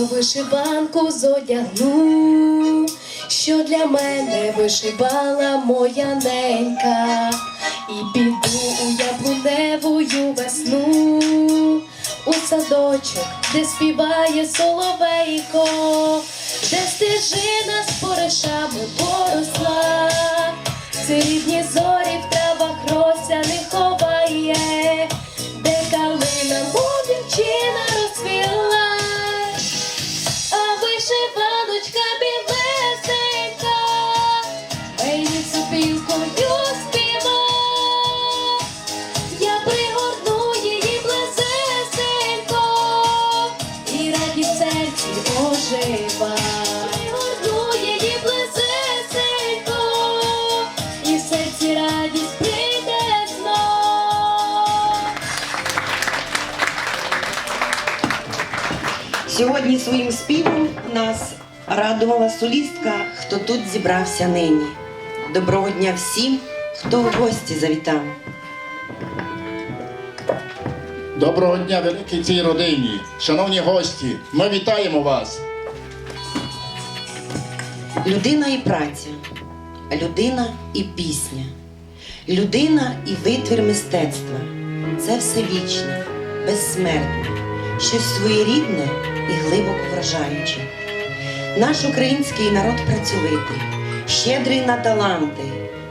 вишиванку зодягну, що для мене вишивала моя ненька, і піду у яблуневую весну, у садочок, де співає соловейко, де стежина з поришами поросла, срібні зорі в травах рося не ховає, своїм співом нас радувала солістка, хто тут зібрався нині. Доброго дня всім, хто в гості завітав. Доброго дня, великій цій родині. Шановні гості, ми вітаємо вас. Людина і праця, людина і пісня, людина і витвір мистецтва це все вічне, безсмертне, щось своєрідне і глибоко вражаюче. Наш український народ працьовитий, щедрий на таланти,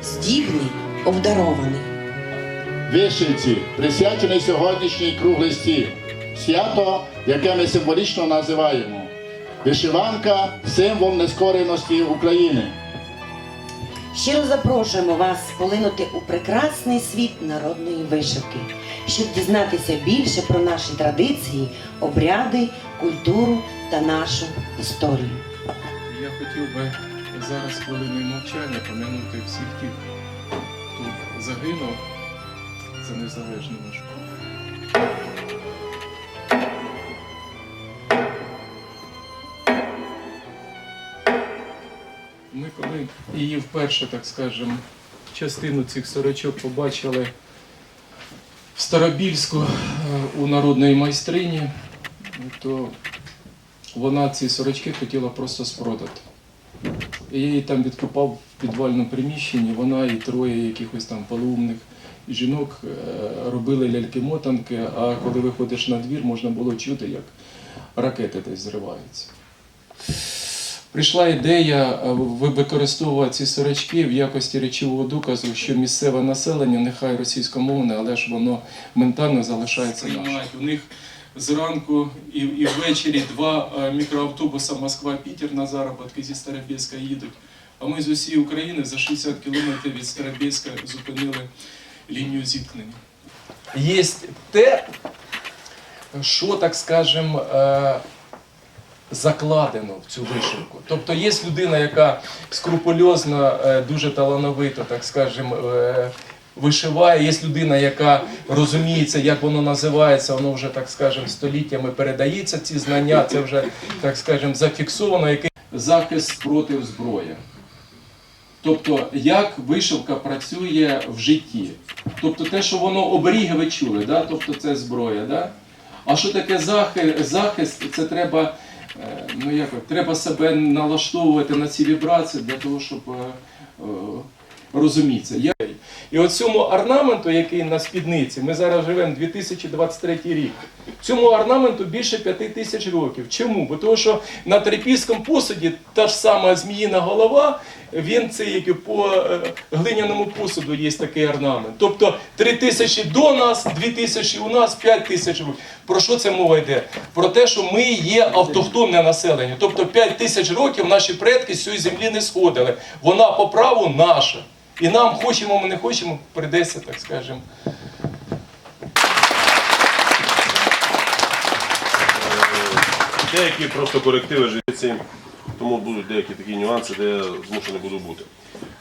здібний, обдарований. Вишивці, присвячений сьогоднішній круглий стіл. Свято, яке ми символічно називаємо. Вишиванка символ нескореності України. Щиро запрошуємо вас полинути у прекрасний світ народної вишивки, щоб дізнатися більше про наші традиції, обряди, культуру та нашу історію. Я хотів би зараз хвилиною мовчання помянути всіх тих, хто загинув за незалежну нашу. Ми коли її вперше, так скажемо, частину цих сорочок побачили в Старобільську е, у народної майстрині, то вона ці сорочки хотіла просто спродати. Я її там відкопав в підвальному приміщенні, вона і троє якихось там полумних жінок е, робили ляльки-мотанки, а коли виходиш на двір, можна було чути, як ракети десь зриваються. Прийшла ідея е, використовувати ці сорочки в якості речового доказу, що місцеве населення, нехай російськомовне, але ж воно ментально залишається нашим. У них зранку і, і ввечері два е, мікроавтобуси Москва-Пітер на заробітки зі Старобільська їдуть. А ми з усієї України за 60 кілометрів від Старобільська зупинили лінію зіткнення. Є те, що, так скажем, е, закладено в цю вишивку. Тобто є людина, яка скрупульозно, е, дуже талановито, так скажем, е, вишиває. Є людина, яка розуміється, як воно називається, воно вже, так скажем, століттями передається ці знання, це вже, так скажем, зафіксовано, який захист проти зброї. Тобто, як вишивка працює в житті. Тобто те, що воно оберіги, ви чули, да? тобто це зброя. Да? А що таке захист? Захист це треба, ну як, треба себе налаштовувати на ці вібрації для того, щоб е, е, розумітися. І от цьому орнаменту, який на спідниці, ми зараз живемо 2023 рік. Цьому орнаменту більше п'яти тисяч років. Чому? Бо тому що на трипільському посуді та ж сама зміїна голова, він це як по е, глиняному посуду є такий орнамент. Тобто три тисячі до нас, дві тисячі у нас, п'ять тисяч. Про що це мова йде? Про те, що ми є автохтонне населення. Тобто п'ять тисяч років наші предки з цієї землі не сходили. Вона по праву наша. І нам хочемо, ми не хочемо, прийдеться, так скажемо. Деякі просто корективи життя, тому будуть деякі такі нюанси, де я змушений буду бути.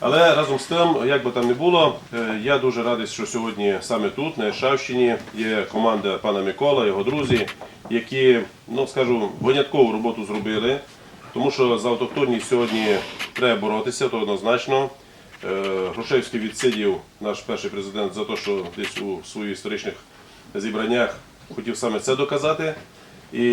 Але разом з тим, як би там не було, е, я дуже радий, що сьогодні саме тут, на Іршавщині, є команда пана Микола, його друзі, які, ну скажу, виняткову роботу зробили, тому що за автохтонність сьогодні треба боротися, то однозначно. Е, Грушевський відсидів наш перший президент за те, що десь у своїх історичних зібраннях хотів саме це доказати. І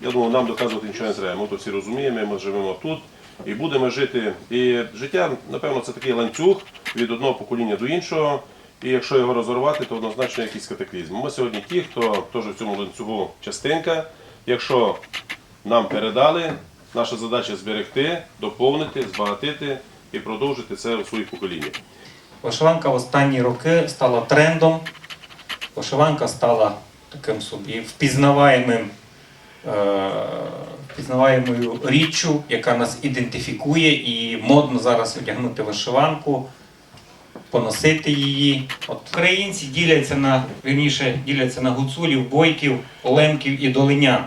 я думаю, нам доказувати нічого не треба. Ми то всі розуміємо, ми живемо тут і будемо жити. І життя, напевно, це такий ланцюг від одного покоління до іншого. І якщо його розорвати, то однозначно якийсь катаклізм. Ми сьогодні ті, хто теж в цьому ланцюгу частинка. Якщо нам передали, наша задача зберегти, доповнити, збагатити і продовжити це у своїх поколіннях. Вишиванка в останні роки стала трендом. Вишиванка стала таким собі впізнаваємим, е, впізнаваємою річчю, яка нас ідентифікує, і модно зараз одягнути вишиванку, поносити її. От українці діляться на вірніше, діляться на гуцулів, бойків, лемків і долинян.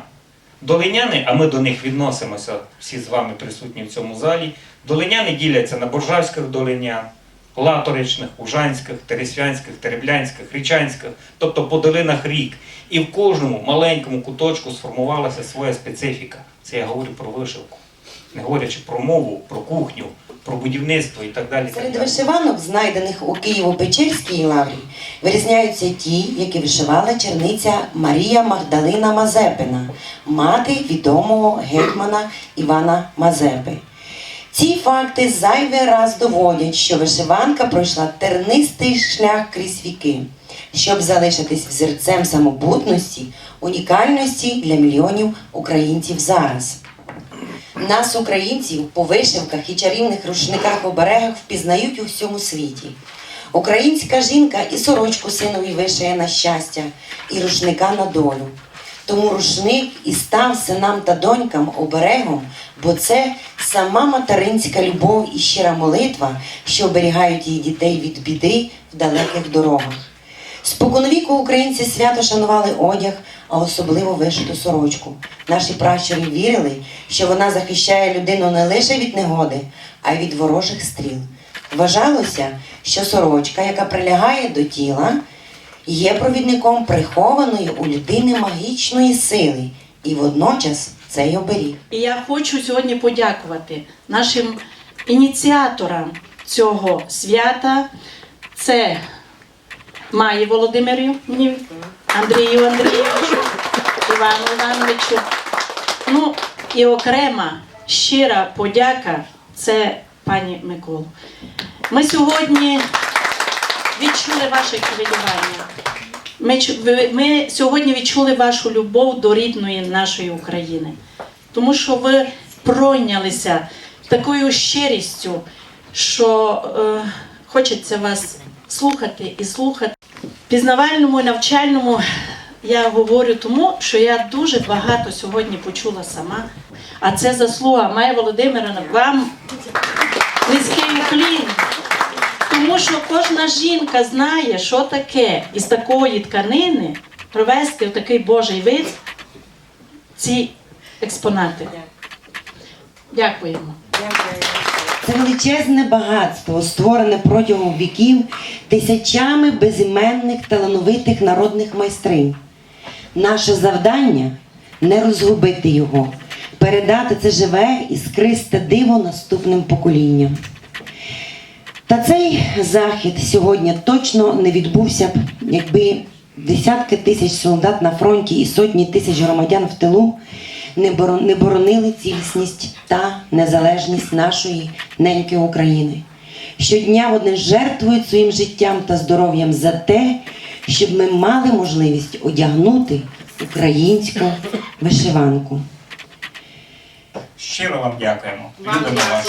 Долиняни, а ми до них відносимося всі з вами присутні в цьому залі. Долиняни діляться на боржавських долинян, латоричних, ужанських, тересвянських, тереблянських, річанських, тобто по долинах рік. І в кожному маленькому куточку сформувалася своя специфіка. Це я говорю про вишивку. Не говорячи про мову, про кухню, про будівництво і так далі. Серед вишиванок, знайдених у Києво-Печерській лаврі, вирізняються ті, які вишивала черниця Марія Магдалина Мазепина, мати відомого гетьмана Івана Мазепи. Ці факти зайвий раз доводять, що вишиванка пройшла тернистий шлях крізь віки, щоб залишитись взірцем самобутності, унікальності для мільйонів українців зараз. Нас, українців, по вишивках і чарівних рушниках оберегах впізнають у всьому світі. Українська жінка і сорочку синові вишиє на щастя, і рушника на долю. Тому рушник і став синам та донькам оберегом, бо це сама материнська любов і щира молитва, що оберігають її дітей від біди в далеких дорогах. Споконвіку українці свято шанували одяг, а особливо вишиту сорочку. Наші пращури вірили, що вона захищає людину не лише від негоди, а й від ворожих стріл. Вважалося, що сорочка, яка прилягає до тіла, є провідником прихованої у людини магічної сили, і водночас цей оберіг. І я хочу сьогодні подякувати нашим ініціаторам цього свята. Це Маї Володимирівні, Андрію Андрійовичу, Івану Івановичу. Ну і окрема щира подяка це пані Миколу. Ми сьогодні відчули ваше хвилювання. Ми, ми сьогодні відчули вашу любов до рідної нашої України, тому що ви пройнялися такою щирістю, що е, хочеться вас слухати і слухати. Пізнавальному і навчальному я говорю тому, що я дуже багато сьогодні почула сама. А це заслуга Майя Володимирівна, вам низький уклін. Тому що кожна жінка знає, що таке із такої тканини привезти в такий божий вид ці експонати. Дякуємо. Це величезне багатство, створене протягом віків тисячами безіменних талановитих народних майстринь. Наше завдання не розгубити його, передати це живе і скристе диво наступним поколінням. Та цей захід сьогодні точно не відбувся б, якби десятки тисяч солдат на фронті і сотні тисяч громадян в тилу не боронили цілісність та незалежність нашої неньки України. Щодня вони жертвують своїм життям та здоров'ям за те, щоб ми мали можливість одягнути українську вишиванку. Щиро вам дякуємо. Любимо вас.